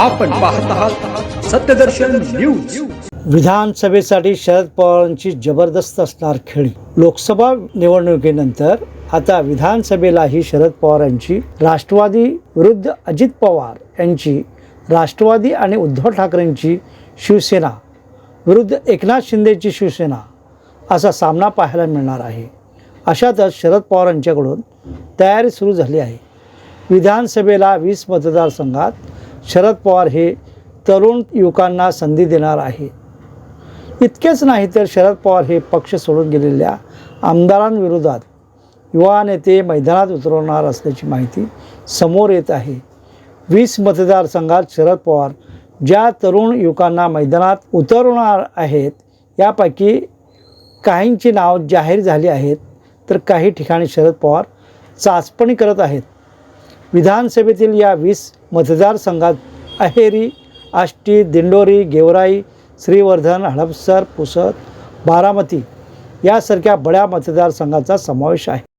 आपण पाहत आहात सत्यदर्शन न्यूज. विधानसभेसाठी शरद पवारांची जबरदस्त असणार खेळी. लोकसभा निवडणुकीनंतर आता विधानसभेलाही शरद पवारांची राष्ट्रवादी विरुद्ध अजित पवार यांची राष्ट्रवादी आणि उद्धव ठाकरेंची शिवसेना विरुद्ध एकनाथ शिंदेची शिवसेना असा सामना पाहायला मिळणार आहे. अशातच शरद पवारांच्याकडून तयारी सुरू झाली आहे. विधानसभेला वीस मतदारसंघात शरद पवार हे तरुण युवकांना संधी देणार आहे. इतकेच नाही तर शरद पवार हे पक्ष सोडून गेलेल्या आमदारांविरोधात युवा नेते मैदानात उतरवणार असल्याची माहिती समोर येत आहे. वीस मतदारसंघात शरद पवार ज्या तरुण युवकांना मैदानात उतरवणार आहेत यापैकी काहींची नाव जाहीर झाली आहेत तर काही ठिकाणी शरद पवार चाचपणी करत आहेत. विधानसभेतील या वीस मतदारसंघात अहेरी आष्टी दिंडोरी गेवराई श्रीवर्धन हडपसर पुसद बारामती यासारख्या बड्या मतदारसंघाचा समावेश आहे.